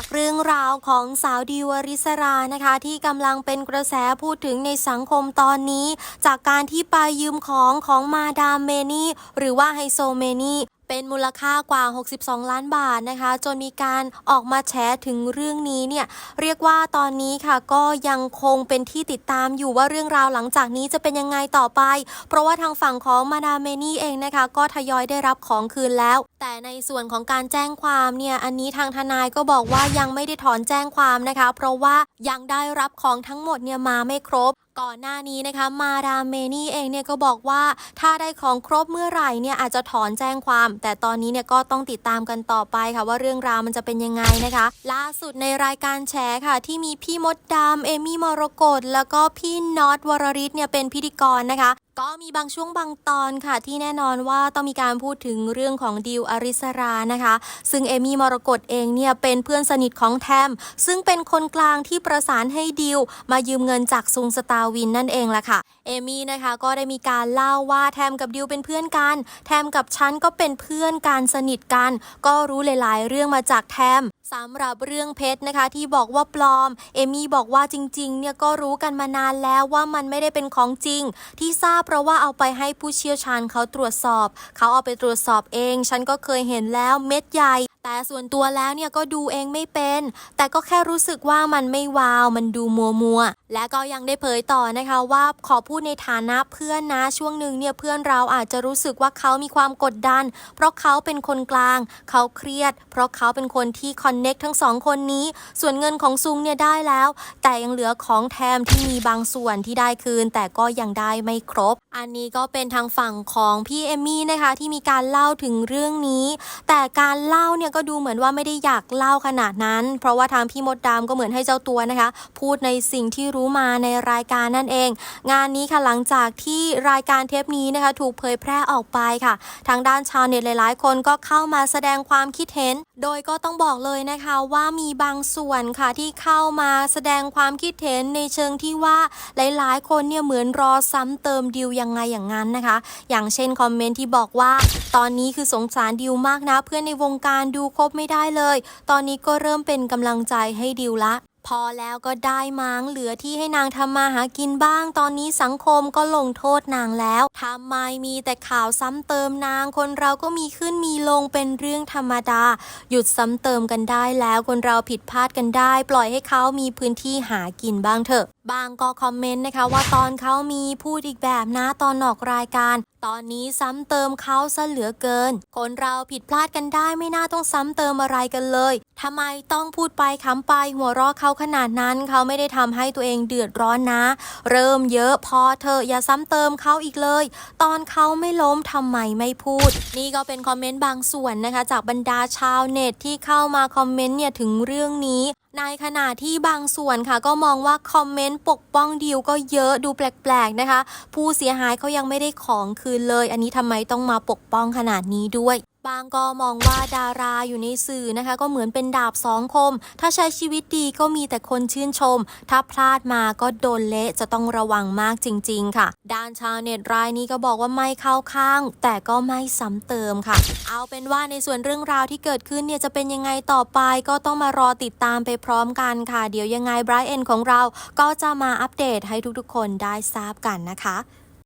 จากเรื่องราวของสาวดิวอริสรานะคะ ที่กำลังเป็นกระแสพูดถึงในสังคมตอนนี้ จากการที่ไปยืมของของมาดามเมนี่หรือว่าไฮโซเมนี่ เป็นมูลค่ากว่า 62 ล้านบาทนะคะ จนมีการออกมาแฉถึงเรื่องนี้เนี่ยเรียกว่าตอนนี้ค่ะก็ยังคงเป็นที่ติดตามอยู่ว่าเรื่องราวหลังจากนี้จะเป็นยังไงต่อไป เพราะว่าทางฝั่งของมาดามเมนี่เองนะคะ ก็ทยอยได้รับของคืนแล้ว แต่ในส่วนของการแจ้งความเนี่ยอันนี้ทางทนายก็บอกว่ายังไม่ได้ถอนแจ้งความนะคะ เพราะว่ายังได้รับของทั้งหมดเนี่ยมาไม่ครบ ก่อนหน้านี้นะคะ มาดามเมนี่เองเนี่ยก็บอกว่าถ้าได้ของครบเมื่อไหร่เนี่ยอาจจะถอนแจ้งความ แต่ตอนนี้เนี่ยก็ต้องติดตามกันต่อไปค่ะว่าเรื่องราวมันจะเป็นยังไงนะคะ ล่าสุดในรายการแฉค่ะ ที่มีพี่มดดำเอมี่มรกตแล้วก็พี่น็อตวรริศเนี่ยเป็นพิธีกรนะคะ ก็มีบางช่วงบางตอนค่ะที่แน่นอนว่าต้องมีการพูดถึงเรื่องของดิวอริสรานะคะ ซึ่งเอมี่มรกตเองเนี่ยเป็นเพื่อนสนิทของแทม ซึ่งเป็นคนกลางที่ประสานให้ดิวมายืมเงินจากซุงสตาร์วินนั่นเองละค่ะ เอมี่นะคะก็ได้มีการเล่าว่าแทมกับดิวเป็นเพื่อนกัน แทมกับฉันก็เป็นเพื่อนกันสนิทกัน ก็รู้หลาย ๆ เรื่องมาจากแทม สำหรับเรื่องเพชรนะคะที่บอกว่าปลอม เอมี่บอกว่าจริงๆเนี่ยก็รู้กันมานานแล้วว่ามันไม่ได้เป็นของจริง ที่ทราบเพราะว่าเอาไปให้ผู้เชี่ยวชาญเขาตรวจสอบ เขาเอาไปตรวจสอบเอง ฉันก็เคยเห็นแล้วเม็ดใหญ่ แต่ส่วนตัวแล้วเนี่ยก็ดูเองไม่เป็น แต่ก็แค่รู้สึกว่ามันไม่วาว มันดูมัวมัว และก็ยังได้เผยต่อนะคะว่าขอพูดในฐานะเพื่อนนะช่วงหนึ่งเนี่ยเพื่อนเราอาจจะรู้สึกว่าเขามีความกดดัน เพราะเขาเป็นคนกลาง เขาเครียด เพราะเขาเป็นคนที่คอนเน็กทั้งสองคนนี้ ส่วนเงินของซุงเนี่ยได้แล้ว แต่ยังเหลือของแถมที่มีบางส่วนที่ได้คืน แต่ก็ยังได้ไม่ครบ อันนี้ก็เป็นทางฝั่งของพี่เอมมี่นะคะที่มีการเล่าถึงเรื่องนี้ แต่การเล่าเนี่ยก็็ดูเหมือนว่าไม่ได้อยากเล่าขนาดนั้น เพราะว่าทางพี่มดดำก็เหมือนให้เจ้าตัวนะคะ พูดในสิ่งที่รู้มาในรายการนั่นเอง งานนี้ค่ะหลังจากที่รายการเทปนี้นะคะ ถูกเผยแพร่ออกไปค่ะ ทางด้านชาวเน็ตหลาย ๆ คนก็เข้ามาแสดงความคิดเห็น โดยก็ต้องบอกเลยนะคะว่ามีบางส่วนค่ะที่เข้ามาแสดงความคิดเห็นในเชิงที่ว่าหลายๆ คนเนี่ยเหมือนรอซ้ำเติมดิวยังไงอย่างนั้นนะคะ อย่างเช่นคอมเมนต์ที่บอกว่า ตอนนี้คือสงสารดิวมากนะ เพื่อนในวงการดูครบไม่ได้เลย ตอนนี้ก็เริ่มเป็นกำลังใจให้ดิวละ พอแล้วก็ได้มังเหลือที่ให้นางทำมาหากินบ้าง ตอนนี้สังคมก็ลงโทษนางแล้วทำไมมีแต่ข่าวซ้ำเติมนางคนเราก็มีขึ้นมีลงเป็นเรื่องธรรมดา หยุดซ้ำเติมกันได้แล้วคนเราผิดพลาดกันได้ ปล่อยให้เขามีพื้นที่หากินบ้างเถอะ บางก็คอมเมนต์นะคะว่าตอนเขามีพูดอีกแบบนะตอนออกรายการ ตอนนี้ซ้ำเติมเขาซะเหลือเกิน คนเราผิดพลาดกันได้ไม่น่าต้องซ้ำเติมอะไรกันเลยทำไมต้องพูดไปคำไปหัวเราะเขาขนาดนั้นเขาไม่ได้ทำให้ตัวเองเดือดร้อนนะ เริ่มเยอะพอเธออย่าซ้ำเติมเขาอีกเลย ตอนเขาไม่ล้มทำไมไม่พูด นี่ก็เป็นคอมเมนต์บางส่วนนะคะ จากบรรดาชาวเน็ตที่เข้ามาคอมเมนต์เนี่ยถึงเรื่องนี้ ในขณะที่บางส่วนค่ะก็มองว่าคอมเมนต์ปกป้องดิวก็เยอะดูแปลกๆนะคะ ผู้เสียหายเขายังไม่ได้ของคืนเลย อันนี้ทำไมต้องมาปกป้องขนาดนี้ด้วยบางก็มองว่าดาราอยู่ในสื่อนะคะ ก็เหมือนเป็นดาบสองคม ถ้าใช้ชีวิตดีก็มีแต่คนชื่นชม ถ้าพลาดมาก็โดนเละจะต้องระวังมากจริง ๆ ค่ะ ด้านชาวเน็ตรายนี้ก็บอกว่าไม่เข้าข้าง แต่ก็ไม่ซ้ำเติมค่ะ เอาเป็นว่าในส่วนเรื่องราวที่เกิดขึ้นเนี่ยจะเป็นยังไงต่อไปก็ต้องมารอติดตามไปพร้อมกันค่ะ เดี๋ยวยังไงไบรท์เอ็นของเราก็จะมาอัปเดตให้ทุกๆคนได้ทราบกันนะคะ